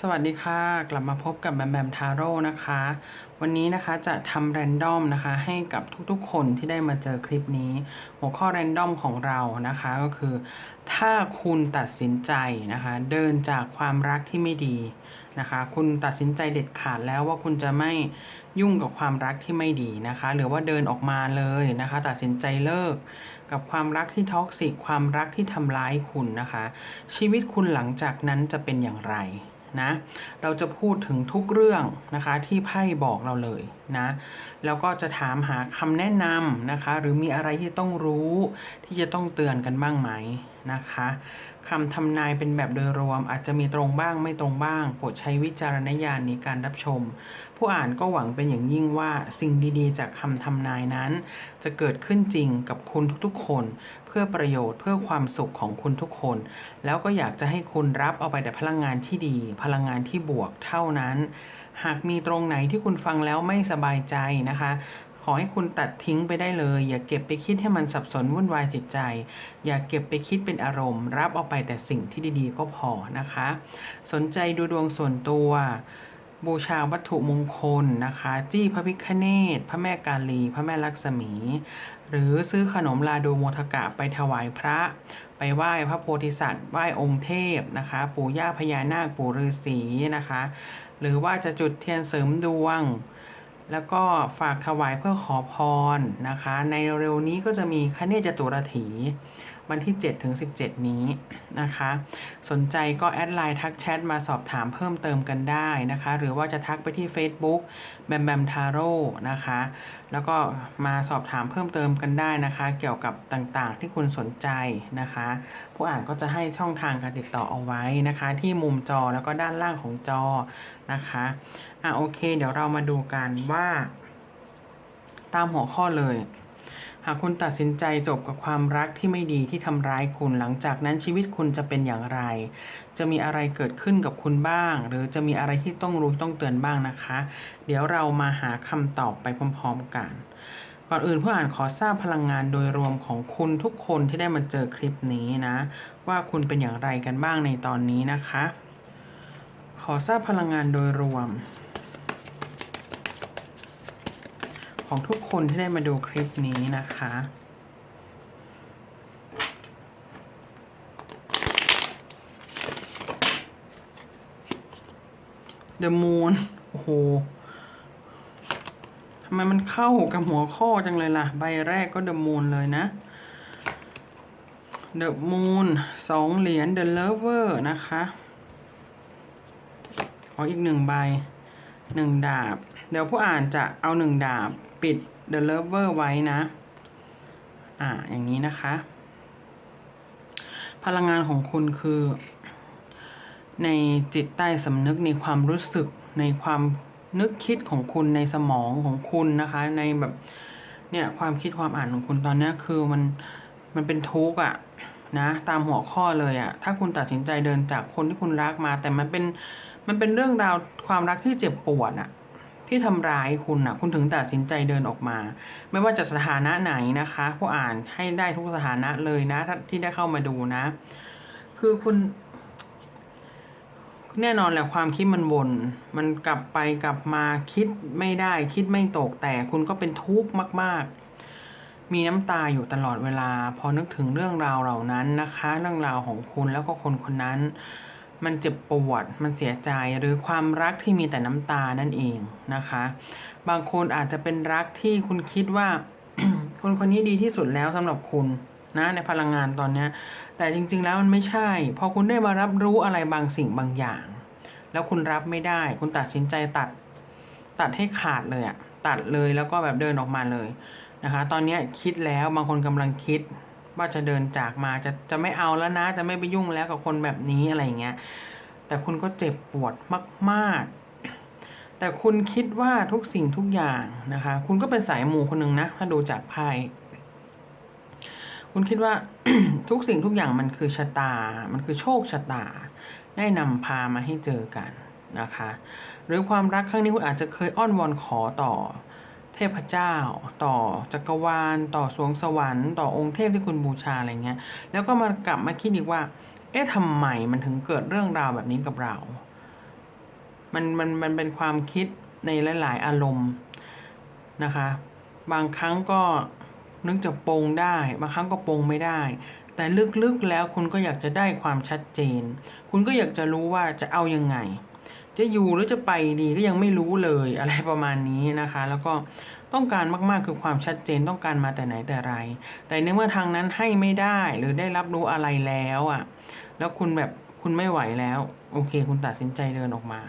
สวัสดีค่ะ กลับมาพบกับแบมแบมทาโร่นะคะ วันนี้นะคะจะทำแรนดอมนะคะ ให้กับทุกๆคนที่ได้มาเจอคลิปนี้ หัวข้อแรนดอมของเรานะคะก็คือ ถ้าคุณตัดสินใจนะคะ เดินจากความรักที่ไม่ดีนะคะ คุณตัดสินใจเด็ดขาดแล้วว่าคุณจะไม่ยุ่งกับความรักที่ไม่ดีนะคะ หรือว่าเดินออกมาเลยนะคะ ตัดสินใจเลิกกับความรักที่ท็อกซิกความรักที่ทำร้ายคุณนะคะ ชีวิตคุณหลังจากนั้นจะเป็นอย่างไร นะ เราจะพูดถึงทุกเรื่องนะคะที่ไพ่บอกเราเลยนะ แล้วก็จะถามหาคำแนะนำนะคะ หรือมีอะไรที่ต้องรู้ที่จะต้องเตือนกันบ้างไหมนะคะ คำทำนายเป็นแบบโดยรวม อาจจะมีตรงบ้างไม่ตรงบ้าง โปรดใช้วิจารณญาณในการรับชม ผู้อ่านก็หวังเป็นอย่างยิ่งว่าสิ่งดีๆ จากคำทำนายนั้น จะเกิดขึ้นจริงกับคุณทุกๆ คน เพื่อประโยชน์เพื่อความสุขของคุณทุกคน แล้วก็อยากจะให้คุณรับเอาไปแต่พลังงานที่ดี พลังงานที่บวกเท่านั้น หากมีตรงไหนที่คุณฟังแล้วไม่สบายใจนะคะ อให้คุณตัดทิ้งไปได้เลย อย่าเก็บไปคิดให้มันสับสนวุ่นวายจิตใจ อย่าเก็บไปคิดเป็นอารมณ์ รับเอาไปแต่สิ่งที่ดีๆก็พอนะคะ สนใจดูดวงส่วนตัว บูชาวัตถุมงคลนะคะ จี้พระพิฆเนศพระแม่กาลี พระแม่ลักษมี หรือซื้อขนมลาดูโมทกะไปถวายพระ ไปไหว้พระโพธิสัตว์ไหว้องค์เทพนะคะ ปู่ย่าพญานาคปู่ฤาษีนะคะ หรือว่าจะจุดเทียนเสริมดวง แล้วก็ฝากถวายเพื่อขอพรนะคะ ในเร็วนี้ก็จะมีคเนจตุรถีวันที่ 7 ถึง 17 นี้นะคะ สนใจก็แอดไลน์ทักแชทมาสอบถามเพิ่มเติมกันได้นะคะ หรือว่าจะทักไปที่ Facebook แบมแบมทาโร่นะคะ แล้วก็มาสอบถามเพิ่มเติมกันได้นะคะ เกี่ยวกับต่างๆที่คุณสนใจนะคะ ผู้อ่านก็จะให้ช่องทางการติดต่อเอาไว้นะคะ ที่มุมจอแล้วก็ด้านล่างของจอนะคะ อะโอเค เดี๋ยวเรามาดูกันว่า ตามหัวข้อเลย หากคุณตัดสินใจจบกับความรักที่ไม่ดีที่ทำร้ายคุณ หลังจากนั้นชีวิตคุณจะเป็นอย่างไร จะมีอะไรเกิดขึ้นกับคุณบ้าง หรือจะมีอะไรที่ต้องรู้ต้องเตือนบ้างนะคะ เดี๋ยวเรามาหาคำตอบไปพร้อมๆกันก่อนอื่นเพื่ออ่านขอทราบพลังงานโดยรวมของคุณทุกคนที่ได้มาเจอคลิปนี้นะ ว่าคุณเป็นอย่างไรกันบ้างในตอนนี้นะคะ ขอทราบพลังงานโดยรวม ของทุกคนที่ได้มาดูคลิปนี้นะคะ The Moon โอ้โหทำไมมันเข้ากับหัวข้อจังเลยล่ะ ใบแรกก็ The Moon เลยนะ The Moon สองเหรียญ The Lover นะคะขออีกหนึ่งใบหนึ่งดาบ เดี๋ยวผู้อ่านจะเอาหนึ่งดาบ ปิด The Lover ไว้นะ อ่า อย่างนี้นะคะ พลังงานของคุณคือ ในจิตใต้สำนึกในความรู้สึกในความนึกคิดของคุณในสมองของคุณนะคะ ในแบบเนี่ยความคิดความอ่านของคุณตอนนี้คือมันมันเป็นทุกข์อะนะตามหัวข้อเลยอะถ้าคุณตัดสินใจเดินจากคนที่คุณรักมา แต่มันเป็นมันเป็นเรื่องราวความรักที่เจ็บปวดอะ ที่ทำร้ายคุณอะคุณถึงตัดสินใจเดินออกมา ไม่ว่าจะสถานะไหนนะคะผู้อ่านให้ได้ทุกสถานะเลยนะที่ได้เข้ามาดูนะ คือคุณแน่นอนแหละความคิดมันวน มันกลับไปกลับมาคิดไม่ได้คิดไม่ตกแต่คุณก็เป็นทุกข์มาก ๆ มีน้ำตาอยู่ตลอดเวลา พอนึกถึงเรื่องราวเหล่านั้นนะคะ เรื่องราวของคุณแล้วก็คนคนนั้น มันเจ็บปวด มันเสียใจหรือความรักที่มีแต่น้ำตานั่นเองนะคะ บางคนอาจจะเป็นรักที่คุณคิดว่า คนคนนี้ดีที่สุดแล้วสำหรับคุณนะในพลังงานตอนนี้แต่จริง ๆ แล้วมันไม่ใช่ พอคุณได้มารับรู้อะไรบางสิ่งบางอย่าง แล้วคุณรับไม่ได้ คุณตัดสินใจตัด ตัดให้ขาดเลยอะตัดเลยแล้วก็แบบเดินออกมาเลยนะคะ ตอนนี้คิดแล้วบางคนกำลังคิด ว่าจะเดินจากมาจะจะไม่เอาแล้วนะ จะไม่ไปยุ่งแล้วกับคนแบบนี้อะไรเงี้ย แต่คุณก็เจ็บปวดมากๆ แต่คุณคิดว่าทุกสิ่งทุกอย่างนะคะ คุณก็เป็นสายหมูคนหนึ่งนะถ้าดูจากไพ่คุณคิดว่าทุกสิ่งทุกอย่างมันคือชะตา มันคือโชคชะตา ได้นำพามาให้เจอกันนะคะ หรือความรักครั้งนี้คุณอาจจะเคยอ้อนวอนขอต่อ เทพเจ้า ต่อจักรวาล ต่อสวงสวรรค์ ต่อองค์เทพที่คุณบูชาอะไรเงี้ย แล้วก็มากลับมาคิดอีกว่า เอ๊ะทำไมมันถึงเกิดเรื่องราวแบบนี้กับเรา มันมันมันเป็นความคิดในหลาย ๆ อารมณ์นะคะ บางครั้งก็นึกจะปรงได้ บางครั้งก็ปรงไม่ได้ แต่ลึกๆแล้วคุณก็อยากจะได้ความชัดเจน คุณก็อยากจะรู้ว่าจะเอายังไง จะอยู่หรือจะไปดีก็ยังไม่รู้เลยอะไรประมาณนี้นะคะ แล้วก็ต้องการมากๆคือความชัดเจนต้องการมาแต่ไหนแต่ไร แต่ในเมื่อทางนั้นให้ไม่ได้หรือได้รับรู้อะไรแล้วอะ่ะ แล้วคุณแบบคุณไม่ไหวแล้ว โอเค คุณตัดสินใจเดินออกมา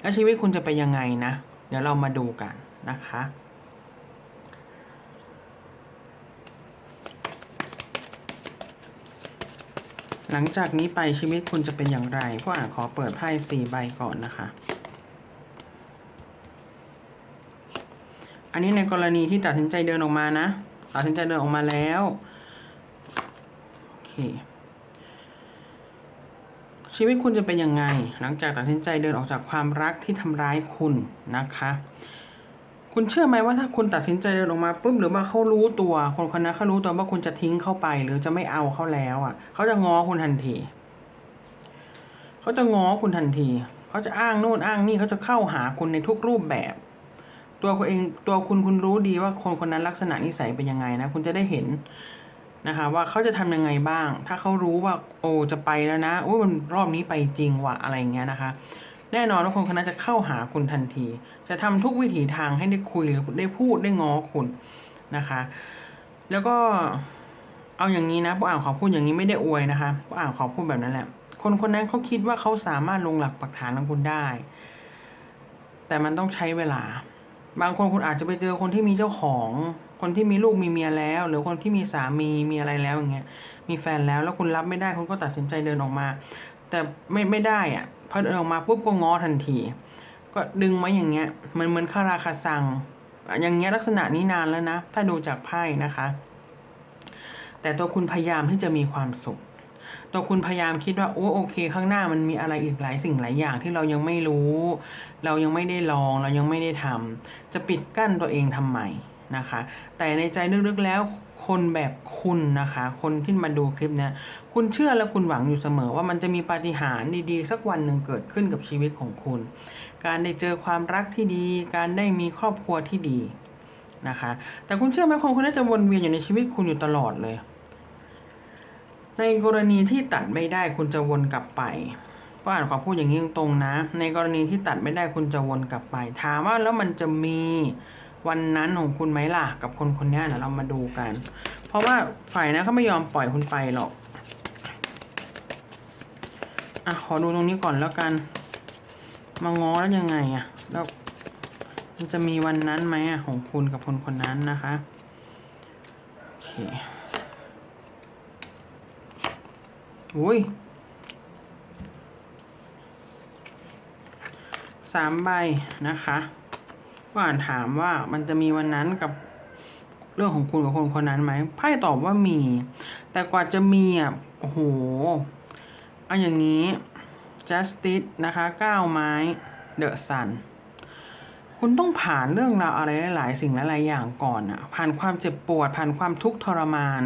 แล้วชีวิตคุณจะไปยังไงนะ เดี๋ยวเรามาดูกันนะคะ หลังจากนี้ไปชีวิตคุณจะเป็นอย่างไรก็อ่านขอเปิดไพ่สี่ใบก่อนนะคะ อันนี้ในกรณีที่ตัดสินใจเดินออกมานะ ตัดสินใจเดินออกมาแล้ว โอเค ชีวิตคุณจะเป็นยังไง หลังจากตัดสินใจเดินออกจากความรักที่ทำร้ายคุณนะคะ คุณเชื่อไหมว่าถ้าคุณตัดสินใจเดินออกมาปุ๊บหรือว่าเขารู้ตัวคนคนนั้นเขารู้ตัวว่าคุณจะทิ้งเข้าไป หรือจะไม่เอาเขาแล้วอะเขาจะง้อคุณทันทีเขาจะง้อคุณทันทีเขาจะอ้างโน่นอ้างนี่เขาจะเข้าหาคุณในทุกรูปแบบ ตัวคุณเองตัวคุณคุณรู้ดีว่าคนคนนั้นลักษณะนิสัยเป็นยังไงนะคุณจะได้เห็นนะคะว่าเขาจะทำยังไงบ้าง ถ้าเขารู้ว่าโอ้จะไปแล้วนะโอ้มันรอบนี้ไปจริงว่ะอะไรเงี้ยนะคะ แน่นอนว่าคนคนนั้นจะเข้าหาคุณทันที จะทำทุกวิถีทางให้ได้คุยหรือได้พูดได้ง้อคุณนะคะ แล้วก็เอาอย่างนี้นะพวกอ่านขอพูดอย่างนี้ไม่ได้อวยนะคะพวกอ่านขอพูดแบบนั้นแหละ คนคนนั้นเขาคิดว่าเขาสามารถลงหลักปักฐานของคุณได้ แต่มันต้องใช้เวลา บางคนคุณอาจจะไปเจอคนที่มีเจ้าของ คนที่มีลูกมีเมียแล้ว หรือคนที่มีสามีมีอะไรแล้วอย่างเงี้ยมีแฟนแล้วแล้วคุณรับไม่ได้คุณก็ตัดสินใจเดินออกมา แต่ไม่ไม่ได้อะพอเดินออกมาปุ๊บก็ง้อทันที ก็ดึงไว้อย่างเงี้ยเหมันเหมือนคาราคาซัง อย่างเงี้ยลักษณะนี้นานแล้วนะ ถ้าดูจากไพ่นะคะ แต่ตัวคุณพยายามที่จะมีความสุข ตัวคุณพยายามคิดว่าโอ้โอเค ข้างหน้ามันมีอะไรอีกหลายสิ่งหลายอย่างที่เรายังไม่รู้ เรายังไม่ได้ลอง เรายังไม่ได้ทำจะปิดกั้นตัวเองทำไมนะคะ แต่ในใจลึกๆแล้ว คนแบบคุณนะคะ คนที่มาดูคลิปเนี้ยคุณเชื่อและคุณหวังอยู่เสมอว่ามันจะมีปาฏิหาริย์ดีๆ สักวันหนึ่งเกิดขึ้นกับชีวิตของคุณ การได้เจอความรักที่ดี การได้มีครอบครัวที่ดีนะคะ แต่คุณเชื่อไหมคนคนนั้จะวนเวียนอยู่ในชีวิตคุณอยู่ตลอดเลย ในกรณีที่ตัดไม่ได้คุณจะวนกลับไปก็อ่านขอพูดอย่างนี้ตรงๆนะ ในกรณีที่ตัดไม่ได้คุณจะวนกลับไป ถามว่าแล้วมันจะมี วันนั้นของคุณไหมล่ะ กับคนคนนี้นะเรามาดูกัน เพราะว่าฝ่ายนะเขาไม่ยอมปล่อยคุณไปหรอกอะขอดูตรงนี้ก่อนแล้วกัน มาง้อแล้วยังไงอะแล้วมันจะมีวันนั้นไหมอะของคุณกับคนคนนั้นนะคะโอเคอุ้ยสามใบนะคะ ก็อ่านถามว่ามันจะมีวันนั้นกับเรื่องของคุณกับคนคนนั้นไหมไพ่ตอบว่ามี แต่กว่าจะมีอะโอ้โหเอาอย่างนี้ justice นะคะก้าวไม้ the sun คุณต้องผ่านเรื่องราวอะไรหลายๆสิ่งหลายๆอย่างก่อนอะผ่านความเจ็บปวด ผ่านความทุกข์ทรมาน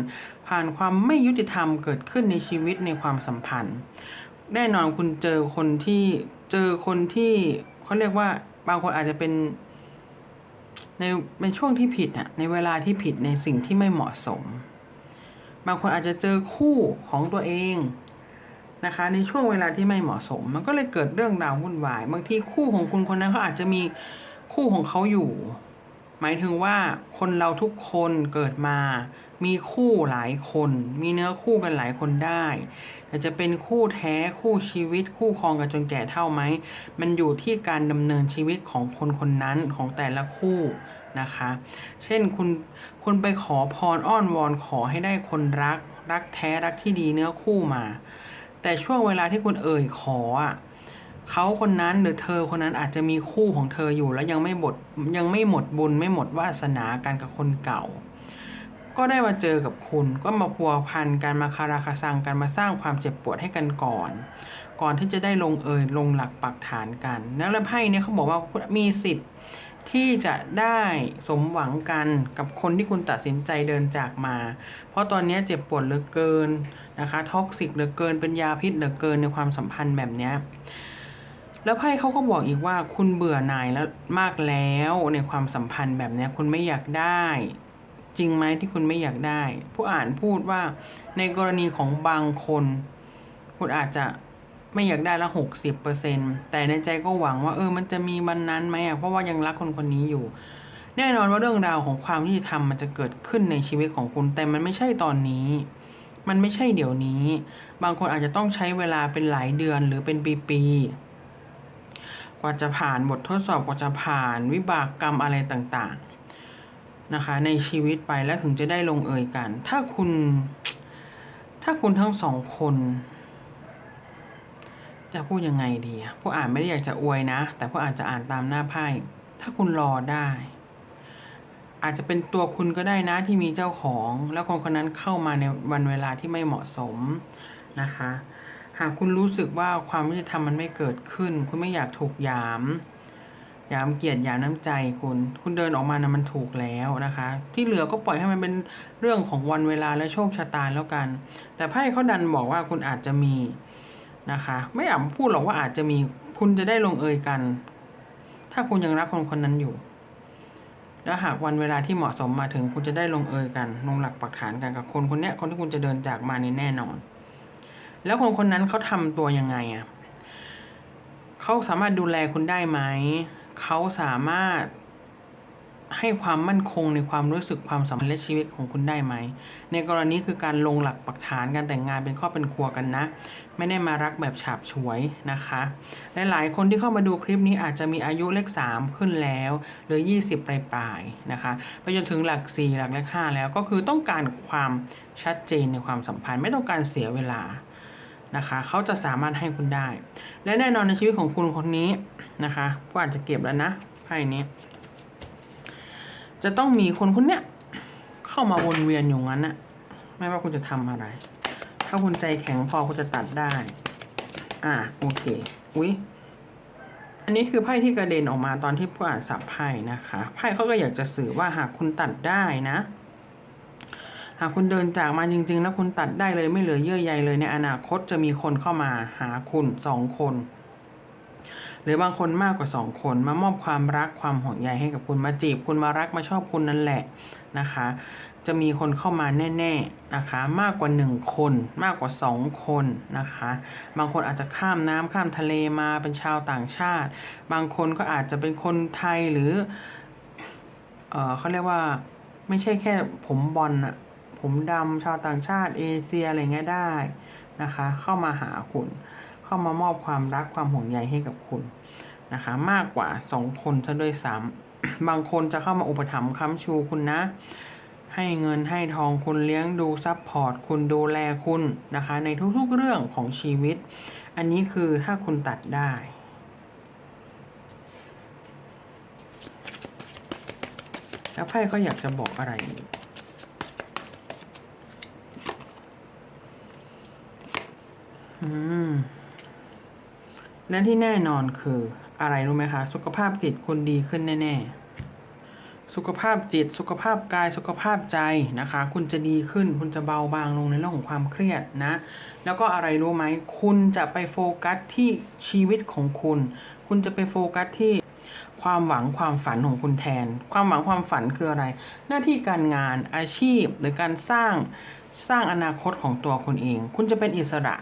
ผ่านความไม่ยุติธรรมเกิดขึ้นในชีวิตในความสัมพันธ์ แน่นอนคุณเจอคนที่เจอคนที่เขาเรียกว่าบางคนอาจจะเป็น ในในช่วงที่ผิดอะในเวลาที่ผิดในสิ่งที่ไม่เหมาะสม บางคนอาจจะเจอคู่ของตัวเองนะคะ ในช่วงเวลาที่ไม่เหมาะสม มันก็เลยเกิดเรื่องราววุ่นวาย บางทีคู่ของคุณคนนั้นเขาอาจจะมีคู่ของเขาอยู่ หมายถึงว่าคนเราทุกคนเกิดมา มีคู่หลายคน มีเนื้อคู่กันหลายคนได้ แต่จะเป็นคู่แท้คู่ชีวิต คู่ครองกันจนแก่เท่าไหม มันอยู่ที่การดำเนินชีวิตของคนคนนั้นของแต่ละคู่นะคะ เช่นคุณคุณไปขอพรอ้อนวอนขอให้ได้คนรัก รักแท้รักที่ดีเนื้อคู่มา แต่ช่วงเวลาที่คุณเอ่ยขออะเขาคนนั้นหรือเธอคนนั้นอาจจะมีคู่ของเธออยู่แล้วยังไม่หมดยังไม่หมดบุญไม่หมดวาสนาการกับคนเก่า ก็ได้มาเจอกับคุณก็มาพัวพันกันมาคาราคาซังกันมาสร้างความเจ็บปวดให้กันก่อน ก่อนที่จะได้ลงเอยลงหลักปักฐานกันแล้วไพ่เนี่ยเขาบอกว่าคุณมีสิทธิ์ที่จะได้สมหวังกันกับคนที่คุณตัดสินใจเดินจากมา เพราะตอนนี้เจ็บปวดเหลือเกินนะคะท็อกซิกเหลือเกินเป็นยาพิษเหลือเกินในความสัมพันธ์แบบนี้แล้วไพ่เขาก็บอกอีกว่าคุณเบื่อหน่ายแล้วมากแล้วในความสัมพันธ์แบบนี้คุณไม่อยากได้ จริงไหมที่คุณไม่อยากได้ ผู้อ่านพูดว่าในกรณีของบางคน คุณอาจจะไม่อยากได้ละหกสิบเปอร์เซ็นแต่ในใจก็หวังว่าเออมันจะมีวันนั้นไหมอะเพราะว่ายังรักคนคนนี้อยู่ แน่นอนว่าเรื่องราวของความยุติธรรมมันจะเกิดขึ้นในชีวิตของคุณแต่มันไม่ใช่ตอนนี้ มันไม่ใช่เดี๋ยวนี้ บางคนอาจจะต้องใช้เวลาเป็นหลายเดือนหรือเป็นปีๆกว่าจะผ่านบททดสอบกว่าจะผ่านวิบากกรรมอะไรต่างๆ นะคะในชีวิตไปแล้วถึงจะได้ลงเอยกัน ถ้าคุณ ถ้าคุณทั้งสองคน จะพูดยังไงดีผู้อ่านไม่ได้อยากจะอวยนะ แต่ผู้อ่านจะอ่านตามหน้าไพ่ ถ้าคุณรอได้ อาจจะเป็นตัวคุณก็ได้นะที่มีเจ้าของ แล้วคนคนนั้นเข้ามาในวันเวลาที่ไม่เหมาะสมนะคะ หากคุณรู้สึกว่าความยุติธรรมมันไม่เกิดขึ้น คุณไม่อยากถูกยาม หยามเกียรติหยามน้ำใจคุณ คุณเดินออกมานะมันถูกแล้วนะคะ ที่เหลือก็ปล่อยให้มันเป็นเรื่องของวันเวลาและโชคชะตาแล้วกัน แต่ไพ่เขาดันบอกว่าคุณอาจจะมีนะคะ ไม่อยากพูดหรอกว่าอาจจะมีคุณจะได้ลงเอยกัน ถ้าคุณยังรักคนคนนั้นอยู่ แล้วหากวันเวลาที่เหมาะสมมาถึงคุณจะได้ลงเอยกันลงหลักปักฐานกันกับคนคนนี้คนที่คุณจะเดินจากมานี่แน่นอน แล้วคนคนนั้นเขาทำตัวยังไงอะ่ะเขาสามารถดูแลคุณได้ไหม เขาสามารถให้ความมั่นคงในความรู้สึกความสัมพันธ์และชีวิตของคุณได้ไหม ในกรณีคือการลงหลักปักฐานการแต่งงานเป็นครอเป็นครัวกันนะ ไม่ได้มารักแบบฉาบฉวยนะคะหลายๆคนที่เข้ามาดูคลิปนี้อาจจะมีอายุเลข 3 ขึ้นแล้วหรือ 20 ปลายๆนะคะ ไปจนถึงหลัก 4 หลักเลข5แล้วก็คือต้องการความชัดเจนในความสัมพันธ์ ไม่ต้องการเสียเวลา นะคะเขาจะสามารถให้คุณได้ และแน่นอนในชีวิตของคุณคนนี้นะคะก็อาจจะเก็บแล้วนะไพ่นี้ จะต้องมีคนคนเนี้ยเข้ามาวนเวียนอยู่งั้นนะไม่ว่าคุณจะทำอะไร ถ้าคุณใจแข็งพอคุณจะตัดได้ อ่าโอเคอุ๊ยอันนี้คือไพ่ที่กระเด็นออกมาตอนที่ผู้อ่านสับไพ่นะคะไพ่เขาก็อยากจะสื่อว่าหากคุณตัดได้นะ หากคุณเดินจากมาจริง ๆ แล้วคุณตัดได้เลยไม่เหลือเยื่อใยเลยในอนาคตจะมีคนเข้ามาหาคุณสองคน หรือบางคนมากกว่าสองคนมามอบความรักความห่วงใยให้กับคุณมาจีบ คุณมารักมาชอบคุณนั่นแหละนะคะ จะมีคนเข้ามาแน่ ๆนะคะ มากกว่าหนึ่งคนมากกว่าสองคนนะคะ บางคนอาจจะข้ามน้ำข้ามทะเลมาเป็นชาวต่างชาติ บางคนก็อาจจะเป็นคนไทยหรือเออเขาเรียกว่าไม่ใช่แค่ผมบอลอะ ผมดำชาวต่างชาติเอเชียอะไรเงี้ยได้นะคะ เข้ามาหาคุณ เข้ามามอบความรักความห่วงใยให้กับคุณนะคะ มากกว่าสองคนซะด้วยซ้ำบางคนจะเข้ามาอุปถัมภ์ค้ำชูคุณนะ ให้เงินให้ทองคุณเลี้ยงดูซัพพอร์ตคุณดูแลคุณนะคะ ในทุกๆเรื่องของชีวิต อันนี้คือถ้าคุณตัดได้แล้วไพ่ก็อยากจะบอกอะไรอีก อืมและที่แน่นอนคืออะไรรู้ไหมคะ สุขภาพจิตคุณดีขึ้นแน่ๆ สุขภาพจิต สุขภาพกาย สุขภาพใจนะคะ คุณจะดีขึ้น คุณจะเบาบางลงในเรื่องของความเครียดนะ แล้วก็อะไรรู้ไหม คุณจะไปโฟกัสที่ชีวิตของคุณ คุณจะไปโฟกัสที่ความหวังความฝันของคุณแทน ความหวังความฝันคืออะไร หน้าที่การงานอาชีพหรือการสร้างสร้างอนาคตของตัวคุณเอง คุณจะเป็นอิสระ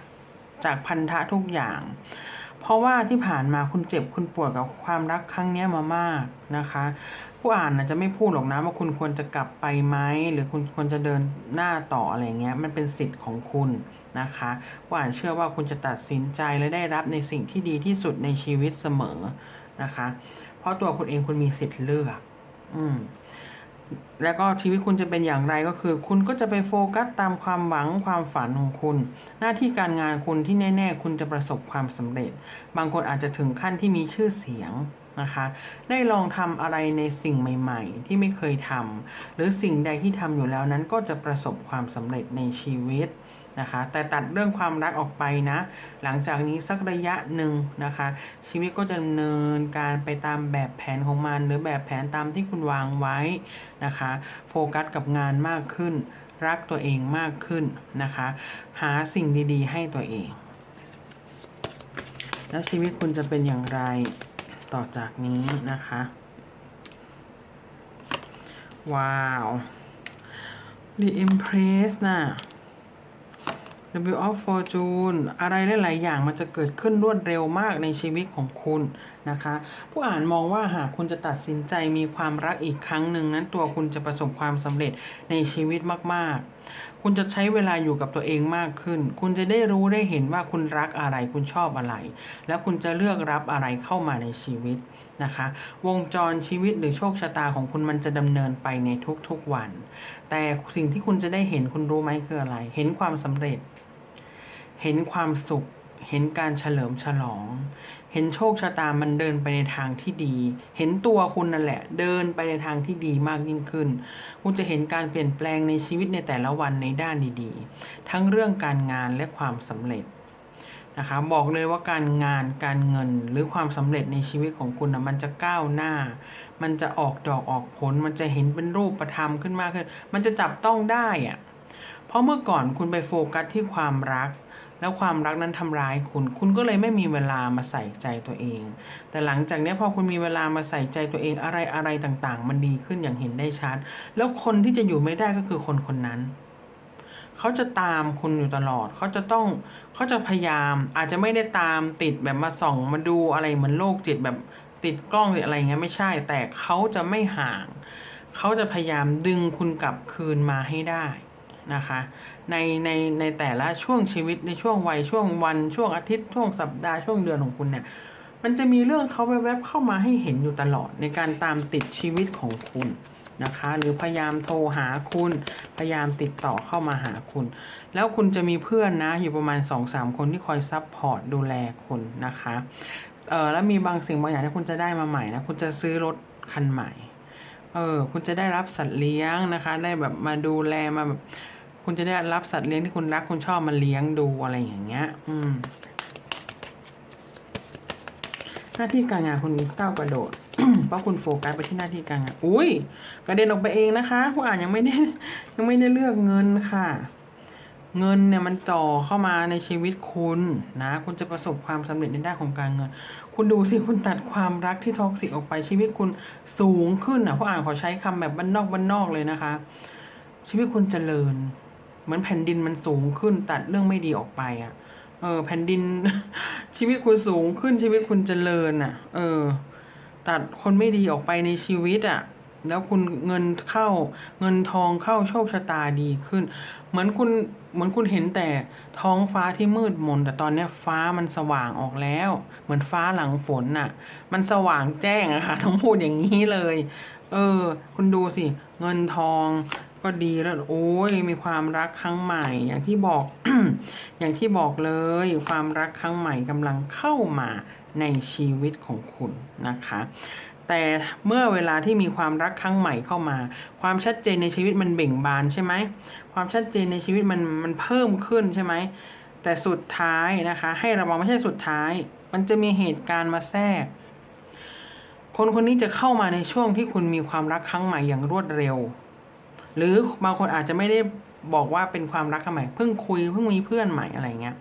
จากพันธะทุกอย่าง เพราะว่าที่ผ่านมาคุณเจ็บคุณปวดกับความรักครั้งนี้มามากนะคะ ผู้อ่านนะจะไม่พูดหรอกนะว่าคุณควรจะกลับไปไหมหรือคุณควรจะเดินหน้าต่ออะไรเงี้ยมันเป็นสิทธิ์ของคุณนะคะผู้อ่านเชื่อว่าคุณจะตัดสินใจและได้รับในสิ่งที่ดีที่สุดในชีวิตเสมอนะคะ เพราะตัวคุณเองคุณมีสิทธิ์เลือก อืม แล้วก็ชีวิตคุณจะเป็นอย่างไรก็คือ คุณก็จะไปโฟกัสตามความหวังความฝันของคุณ หน้าที่การงานคุณที่แน่ ๆ คุณจะประสบความสำเร็จ บางคนอาจจะถึงขั้นที่มีชื่อเสียงนะคะ ได้ลองทำอะไรในสิ่งใหม่ ๆ ที่ไม่เคยทำหรือสิ่งใดที่ทำอยู่แล้วนั้นก็จะประสบความสำเร็จในชีวิต นะคะ แต่ตัดเรื่องความรักออกไปนะ หลังจากนี้สักระยะหนึ่งนะคะ ชีวิตก็จะดำเนินการไปตามแบบแผนของมัน หรือแบบแผนตามที่คุณวางไว้นะคะ โฟกัสกับงานมากขึ้น รักตัวเองมากขึ้นนะคะ หาสิ่งดีๆ ให้ตัวเอง แล้วชีวิตคุณจะเป็นอย่างไรต่อจากนี้นะคะ ว้าว The Empress น่ะ W of Fortune อะไรหลาย ๆ อย่างมันจะเกิดขึ้นรวดเร็วมากในชีวิตของคุณนะคะ ผู้อ่านมองว่าหากคุณจะตัดสินใจมีความรักอีกครั้งหนึ่งนั้นตัวคุณจะประสบความสำเร็จในชีวิตมาก ๆ คุณจะใช้เวลาอยู่กับตัวเองมากขึ้น คุณจะได้รู้ได้เห็นว่าคุณรักอะไรคุณชอบอะไร แล้วคุณจะเลือกรับอะไรเข้ามาในชีวิตนะคะ วงจรชีวิตหรือโชคชะตาของคุณมันจะดำเนินไปในทุก ๆ วัน แต่สิ่งที่คุณจะได้เห็นคุณรู้ไหมคืออะไร เห็นความสำเร็จ เห็นความสุข เห็นการเฉลิมฉลอง เห็นโชคชะตามันเดินไปในทางที่ดี เห็นตัวคุณนั่นแหละ เดินไปในทางที่ดีมากยิ่งขึ้น คุณจะเห็นการเปลี่ยนแปลงในชีวิตในแต่ละวันในด้านดีๆ ทั้งเรื่องการงานและความสำเร็จนะคะบอกเลยว่าการงานการเงินหรือความสำเร็จในชีวิตของคุณนะมันจะก้าวหน้า มันจะออกดอกออกผล มันจะเห็นเป็นรูปธรรมขึ้นมากขึ้น มันจะจับต้องได้อะเพราะเมื่อก่อนคุณไปโฟกัสที่ความรัก แล้วความรักนั้นทำร้ายคุณ คุณก็เลยไม่มีเวลามาใส่ใจตัวเอง แต่หลังจากนี้พอคุณมีเวลามาใส่ใจตัวเองอะไรอะไรต่างๆ มันดีขึ้นอย่างเห็นได้ชัด แล้วคนที่จะอยู่ไม่ได้ก็คือคนคนนั้นเขาจะตามคุณอยู่ตลอด เขาจะต้อง เขาจะพยายาม อาจจะไม่ได้ตามติดแบบมาส่องมาดูอะไรเหมือนโรคจิตแบบ ติดกล้องติดออะไรเงี้ยไม่ใช่ แต่เขาจะไม่ห่าง เขาจะพยายามดึงคุณกลับคืนมาให้ได้นะคะในในในแต่ละช่วงชีวิตในช่วงวัยช่วงวันช่วงอาทิตย์ช่วงสัปดาห์ช่วงเดือนของคุณเนี่ยมันจะมีเรื่องเขาแวบๆเข้ามาให้เห็นอยู่ตลอดในการตามติดชีวิตของคุณนะคะ หรือพยายามโทรหาคุณ พยายามติดต่อเข้ามาหาคุณ แล้วคุณจะมีเพื่อนนะอยู่ประมาณ2อสามคนที่คอยซับพอร์ตดูแลคุณนะคะ เออแล้วมีบางสิ่งบางอย่างที่คุณจะได้มาใหม่นะคุณจะซื้อรถคันใหม่ เออ คุณจะได้รับสัตว์เลี้ยงนะคะ ได้แบบมาดูแลมาแบบ คุณจะได้รับสัตว์เลี้ยงที่คุณรักคุณชอบมาเลี้ยงดูอะไรอย่างเงี้ย อืมหน้าที่การงานคุณก้าวกระโดด เพราะคุณโฟกัสไปที่หน้าที่การงาน อุ้ยกระเด็นออกไปเองนะคะ ผู้อ่านยังไม่ได้ยังไม่ได้เลือกเงินค่ะ เงินเนี่ยมันจ่อเข้ามาในชีวิตคุณนะ คุณจะประสบความสำเร็จในด้านของการเงิน คุณดูสิคุณตัดความรักที่ท็อกซิกออกไปชีวิตคุณสูงขึ้นอะผู้อ่านขอใช้คำแบบบ้านนอกบ้านนอกเลยนะคะ ชีวิตคุณเจริญ เหมือนแผ่นดินมันสูงขึ้น ตัดเรื่องไม่ดีออกไปอะ เออ แผ่นดิน ชีวิตคุณสูงขึ้นชีวิตคุณเจริญอะ เออ ตัดคนไม่ดีออกไปในชีวิตอะ แล้วคุณเงินเข้าเงินทองเข้าโชคชะตาดีขึ้น เหมือนคุณเหมือนคุณเห็นแต่ท้องฟ้าที่มืดมน แต่ตอนนี้ฟ้ามันสว่างออกแล้ว เหมือนฟ้าหลังฝนน่ะ มันสว่างแจ้งอะค่ะต้องพูดอย่างนี้เลย เออ คุณดูสิ เงินทองก็ดีแล้วโอ้ยมีความรักครั้งใหม่ อย่างที่บอก อย่างที่บอกเลย ความรักครั้งใหม่กำลังเข้ามาในชีวิตของคุณนะคะ แต่เมื่อเวลาที่มีความรักครั้งใหม่เข้ามา ความชัดเจนในชีวิตมันเบ่งบานใช่ไหมความชัดเจนในชีวิตมันมันเพิ่มขึ้นใช่ไหมแต่สุดท้ายนะคะ ให้ระวังไม่ใช่สุดท้าย มันจะมีเหตุการณ์มาแทรก คนคนนี้จะเข้ามาในช่วงที่คุณมีความรักครั้งใหม่อย่างรวดเร็ว หรือบางคนอาจจะไม่ได้บอกว่าเป็นความรักครั้งใหม่เพิ่งคุยเพิ่งมีเพื่อนใหม่อะไรเงี้ย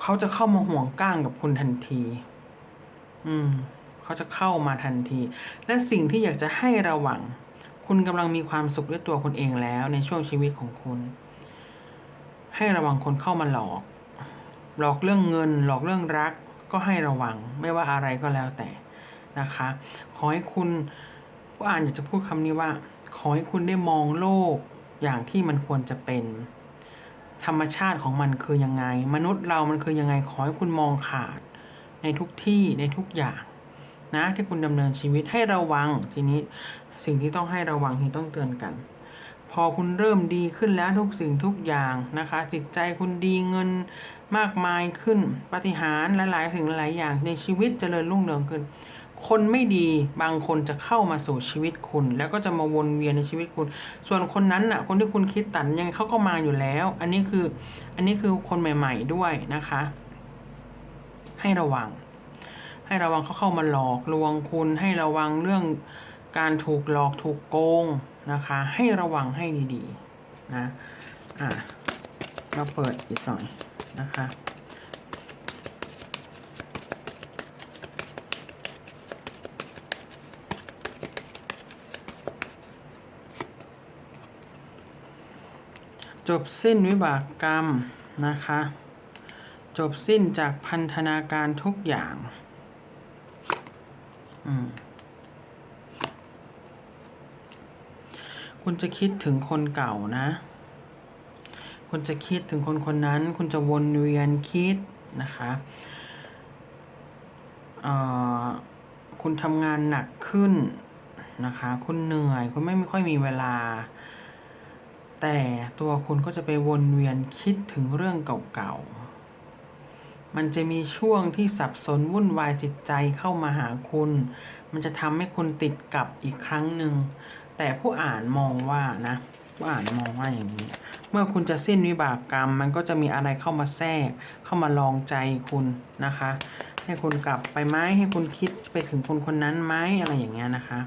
เขาจะเข้ามาห่วงก้างกับคุณทันที อืม เขาจะเข้ามาทันที และสิ่งที่อยากจะให้ระวัง คุณกำลังมีความสุขด้วยตัวคุณเองแล้วในช่วงชีวิตของคุณ ให้ระวังคนเข้ามาหลอก หลอกเรื่องเงิน หลอกเรื่องรัก ก็ให้ระวังไม่ว่าอะไรก็แล้วแต่นะคะ ขอให้คุณผู้อ่านอยากจะพูดคำนี้ว่า ขอให้คุณได้มองโลกอย่างที่มันควรจะเป็น ธรรมชาติของมันคือยังไง มนุษย์เรามันคือยังไงขอให้คุณมองขาดในทุกที่ในทุกอย่าง นะที่คุณดำเนินชีวิตให้ระวังทีนี้สิ่งที่ต้องให้ระวังที่ต้องเตือนกัน พอคุณเริ่มดีขึ้นแล้วทุกสิ่งทุกอย่างนะคะ จิตใจคุณดีเงินมากมายขึ้นปาฏิหารย์หลายๆ สิ่งหลายอย่างในชีวิตเจริญรุ่งเรืองขึ้น คนไม่ดีบางคนจะเข้ามาสู่ชีวิตคุณ แล้วก็จะมาวนเวียนในชีวิตคุณ ส่วนคนนั้นน่ะคนที่คุณคิดตัดยังเขาก็มาอยู่แล้ว อันนี้คืออันนี้คือคนใหม่ ๆด้วยนะคะ ให้ระวัง ให้ระวังเขาเข้ามาหลอกลวงคุณให้ระวังเรื่องการถูกหลอกถูกโกงนะคะ ให้ระวังให้ดีๆนะอะเราเปิดอีกหน่อยนะคะจบสิ้นวิบากกรรมนะคะ จบสิ้นจากพันธนาการทุกอย่าง คุณจะคิดถึงคนเก่านะ คุณจะคิดถึงคนคนนั้น คุณจะวนเวียนคิดนะคะคุณทำงานหนักขึ้นนะคะ คุณเหนื่อย คุณไม่ค่อยมีเวลา แต่ตัวคุณก็จะไปวนเวียนคิดถึงเรื่องเก่าๆ มันจะมีช่วงที่สับสนวุ่นวายจิตใจเข้ามาหาคุณ มันจะทำให้คุณติดกับอีกครั้งหนึ่ง แต่ผู้อ่านมองว่านะ ผู้อ่านมองว่าอย่างนี้ เมื่อคุณจะสิ้นวิบากกรรม มันก็จะมีอะไรเข้ามาแทรก เข้ามาลองใจคุณนะคะ ให้คุณกลับไปไหมให้คุณคิดไปถึงคนคนนั้นไหมอะไรอย่างเงี้ยนะคะ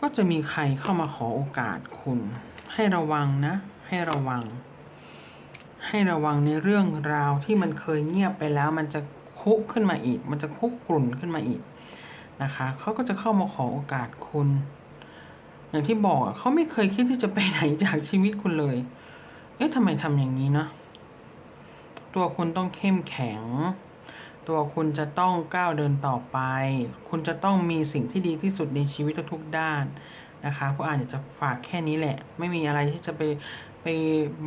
ก็จะมีใครเข้ามาขอโอกาสคุณ ให้ระวังนะ ให้ระวัง ให้ระวังในเรื่องราวที่มันเคยเงียบไปแล้ว มันจะคุกขึ้นมาอีก มันจะคุกกลุ่นขึ้นมาอีกนะคะเขาก็จะเข้ามาขอโอกาสคุณ อย่างที่บอกอะเขาไม่เคยคิดที่จะไปไหนจากชีวิตคุณเลย เอ๊ะทำไมทำอย่างนี้เนาะตัวคุณต้องเข้มแข็ง ตัวคุณจะต้องก้าวเดินต่อไป คุณจะต้องมีสิ่งที่ดีที่สุดในชีวิตทุกๆด้านนะคะผู้อ่านอยากจะฝากแค่นี้แหละ ไม่มีอะไรที่จะไป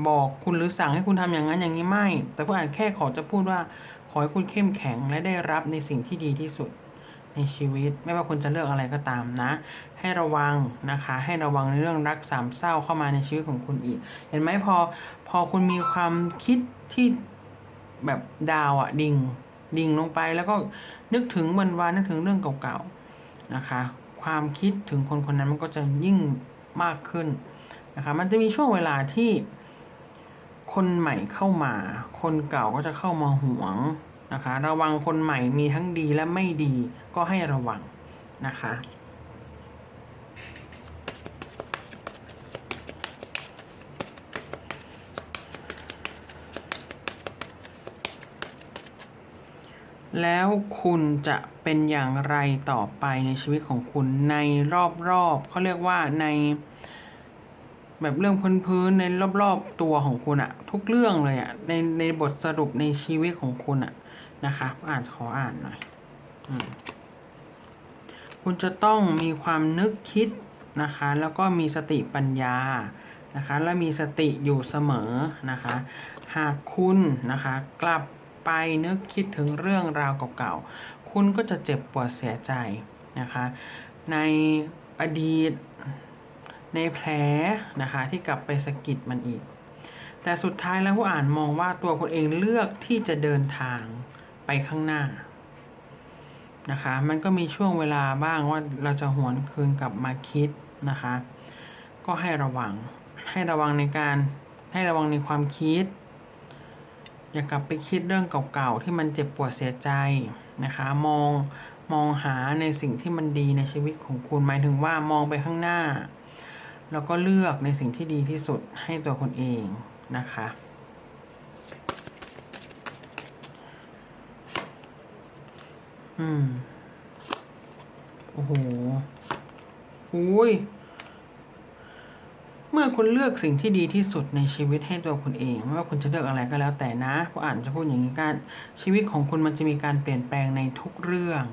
บอกคุณหรือสั่งให้คุณทำอย่างนั้นอย่างนี้ไม่ แต่ผู้อ่านแค่ขอจะพูดว่า ขอให้คุณเข้มแข็งและได้รับในสิ่งที่ดีที่สุดในชีวิต ไม่ว่าคุณจะเลือกอะไรก็ตามนะ ให้ระวังนะคะ ให้ระวังในเรื่องรักสามเศร้าเข้ามาในชีวิตของคุณอีก เห็นไหมพอพอคุณมีความคิดที่แบบดาวอะดิ่งดิ่งลงไปแล้วก็นึกถึงวันวานนึกถึงเรื่องเก่าๆนะคะ ความคิดถึงคนคนนั้นมันก็จะยิ่งมากขึ้น นะคะมันจะมีช่วงเวลาที่คนใหม่เข้ามา คนเก่าก็จะเข้ามาหวงนะคะ ระวังคนใหม่มีทั้งดีและไม่ดีก็ให้ระวังนะคะแล้วคุณจะเป็นอย่างไรต่อไปในชีวิตของคุณในรอบๆเขาเรียกว่าใน แบบเรื่องพื้นๆในรอบๆตัวของคุณอะทุกเรื่องเลยอะในในบทสรุปในชีวิตของคุณอะนะคะอ่านขออ่านหน่อยอคุณจะต้องมีความนึกคิดนะคะ แล้วก็มีสติปัญญานะคะ และมีสติอยู่เสมอนะคะ หากคุณนะคะกลับไปนึกคิดถึงเรื่องราวเก่าๆ คุณก็จะเจ็บปวดเสียใจนะคะ ในอดีต ในแผลนะคะที่กลับไปสะกิดมันอีก แต่สุดท้ายแล้วผู้อ่านมองว่าตัวคุณเองเลือกที่จะเดินทางไปข้างหน้านะคะมันก็มีช่วงเวลาบ้างว่าเราจะหวนคืนกลับมาคิดนะคะ ก็ให้ระวังให้ระวังในการให้ระวังในความคิด อย่ากลับไปคิดเรื่องเก่าๆที่มันเจ็บปวดเสียใจนะคะมองมองหาในสิ่งที่มันดีในชีวิตของคุณหมายถึงว่ามองไปข้างหน้า แล้วก็เลือกในสิ่งที่ดีที่สุดให้ตัวคุณเองนะคะ อืม โอ้โหอุ้ยเมื่อคุณเลือกสิ่งที่ดีที่สุดในชีวิตให้ตัวคุณเองไม่ว่าคุณจะเลือกอะไรก็แล้วแต่นะผู้อ่านจะพูดอย่างนี้การชีวิตของคุณมันจะมีการเปลี่ยนแปลงในทุกเรื่อง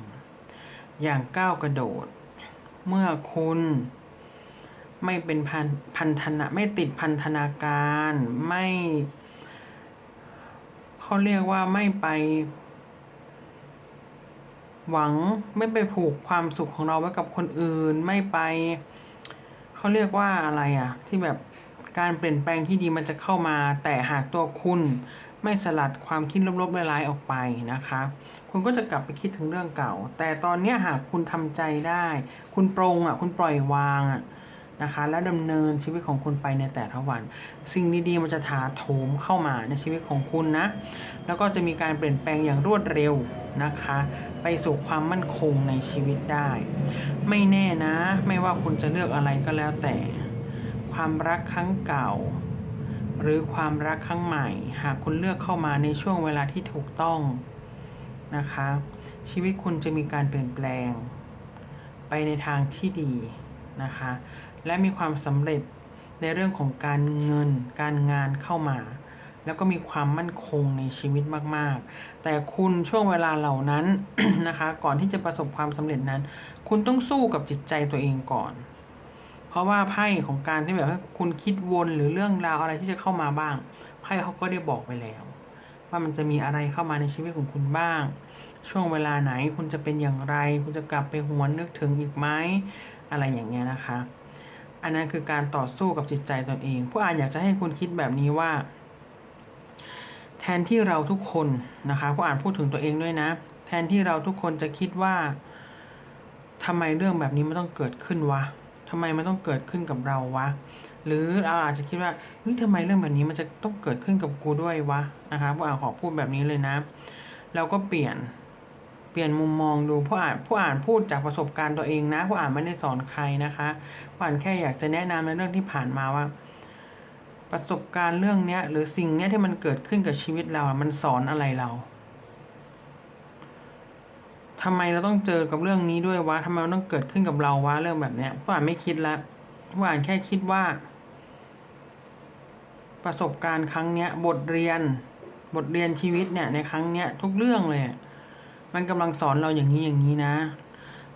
อย่างก้าวกระโดด เมื่อคุณ ไม่เป็นพันพันธนะไม่ติดพันธนาการไม่เขาเรียกว่าไม่ไป หวังไม่ไปผูกความสุขของเราไว้กับคนอื่น ไม่ไปเขาเรียกว่าอะไรอะ ที่แบบการเปลี่ยนแปลงที่ดีมันจะเข้ามา แต่หากตัวคุณไม่สลัดความคิดลบๆร้ายๆออกไปนะคะ คุณก็จะกลับไปคิดถึงเรื่องเก่า แต่ตอนนี้หากคุณทำใจได้ คุณปรงอะ คุณปล่อยวางอะ นะคะ แล้วดำเนินชีวิตของคุณไปในแต่ละวัน สิ่งดีๆมันจะถาโถมเข้ามาในชีวิตของคุณนะ แล้วก็จะมีการเปลี่ยนแปลงอย่างรวดเร็วนะคะ ไปสู่ความมั่นคงในชีวิตได้ ไม่แน่นะ ไม่ว่าคุณจะเลือกอะไรก็แล้วแต่ ความรักครั้งเก่า หรือความรักครั้งใหม่ หากคุณเลือกเข้ามาในช่วงเวลาที่ถูกต้องนะคะ ชีวิตคุณจะมีการเปลี่ยนแปลง ไปในทางที่ดีนะคะ และมีความสำเร็จในเรื่องของการเงิน การงานเข้ามา แล้วก็มีความมั่นคงในชีวิตมาก ๆ แต่คุณช่วงเวลาเหล่านั้นนะคะ ก่อนที่จะประสบความสำเร็จนั้น คุณต้องสู้กับจิตใจตัวเองก่อน เพราะว่าไพ่ของการที่แบบให้คุณคิดวนหรือเรื่องราวอะไรที่จะเข้ามาบ้างไพ่เขาก็ได้บอกไปแล้ว ว่ามันจะมีอะไรเข้ามาในชีวิตของคุณบ้างช่วงเวลาไหนคุณจะเป็นอย่างไร คุณจะกลับไปหวนนึกถึงอีกไหมอะไรอย่างเงี้ยนะคะ อันนั้นคือการต่อสู้กับจิตใจตนเอง ผู้อ่านอยากจะให้คุณคิดแบบนี้ว่า แทนที่เราทุกคนนะคะผู้อ่านพูดถึงตัวเองด้วยนะ แทนที่เราทุกคนจะคิดว่าทำไมเรื่องแบบนี้มันต้องเกิดขึ้นวะทำไมมันต้องเกิดขึ้นกับเราวะ หรือเราอาจจะคิดว่าเฮ้ยทำไมเรื่องแบบนี้มันจะต้องเกิดขึ้นกับกูด้วยวะนะคะผู้อ่านขอพูดแบบนี้เลยนะ เราก็เปลี่ยน ลี่ยนมุมมองดูผู้อ่านผู้อ่านพูดจากประสบการณ์ตัวเองนะผู้อ่านไม่ได้สอนใครนะคะผู้อ่านแค่อยากจะแนะนำในเรื่องที่ผ่านมาว่า ประสบการณ์เรื่องเนี้ย หรือสิ่งเนี้ยที่มันเกิดขึ้นกับชีวิตเรา มันสอนอะไรเราทำไมเราต้องเจอกับเรื่องนี้ด้วยวะทำไมมันต้องเกิดขึ้นกับเราวะเรื่องแบบเนี้ยผู้อ่านไม่คิดละผู้อ่านแค่คิดว่า ประสบการณ์ครั้งเนี้ย บทเรียน บทเรียนชีวิตเนี่ยในครั้งเนี้ยทุกเรื่องเลย มันกำลังสอนเราอย่างนี้อย่างนี้นะ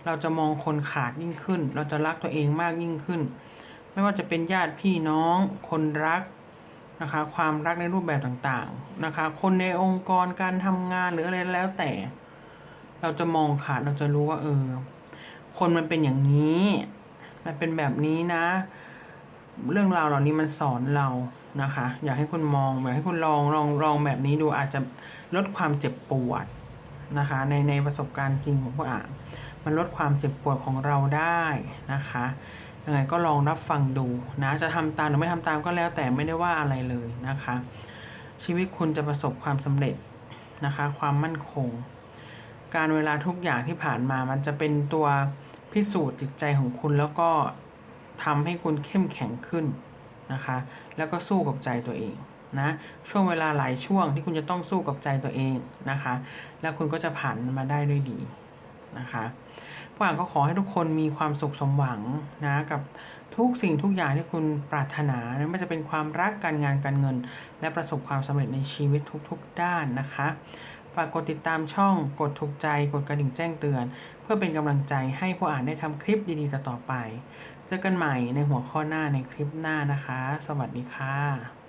เราจะมองคนขาดยิ่งขึ้น เราจะรักตัวเองมากยิ่งขึ้น ไม่ว่าจะเป็นญาติพี่น้อง คนรักนะคะ ความรักในรูปแบบต่างๆนะคะ คนในองค์กรการทำงานหรืออะไรแล้วแต่ เราจะมองขาดเราจะรู้ว่าเออคนมันเป็นอย่างนี้ มันเป็นแบบนี้นะ เรื่องราวเหล่านี้มันสอนเรานะคะ อยากให้คุณมองอยากให้คุณลองลองลองแบบนี้ดูอาจจะลดความเจ็บปวด นะคะในในประสบการณ์จริงของผู้อ่านมันลดความเจ็บปวดของเราได้นะคะยังไงก็ลองรับฟังดูนะจะทำตามหรือไม่ทำตามก็แล้วแต่ไม่ได้ว่าอะไรเลยนะคะ ชีวิตคุณจะประสบความสำเร็จนะคะ ความมั่นคง การเวลาทุกอย่างที่ผ่านมามันจะเป็นตัวพิสูจน์จิตใจของคุณแล้วก็ทำให้คุณเข้มแข็งขึ้นนะคะ แล้วก็สู้กับใจตัวเอง นะช่วงเวลาหลายช่วงที่คุณจะต้องสู้กับใจตัวเองนะคะ แล้วคุณก็จะผ่านมาได้ด้วยดีนะคะผู้อ่านก็ขอให้ทุกคนมีความสุขสมหวังนะกับทุกสิ่งทุกอย่างที่คุณปรารถนาไม่ว่าจะเป็นความรักการงานการเงิน และประสบความสำเร็จในชีวิตทุกๆ ด้านนะคะฝากกดติดตามช่องกดถูกใจกดกระดิ่งแจ้งเตือน เพื่อเป็นกำลังใจให้ผู้อ่านได้ทำคลิปดีๆต่อไป เจอกันใหม่ในหัวข้อหน้าในคลิปหน้านะคะ สวัสดีค่ะ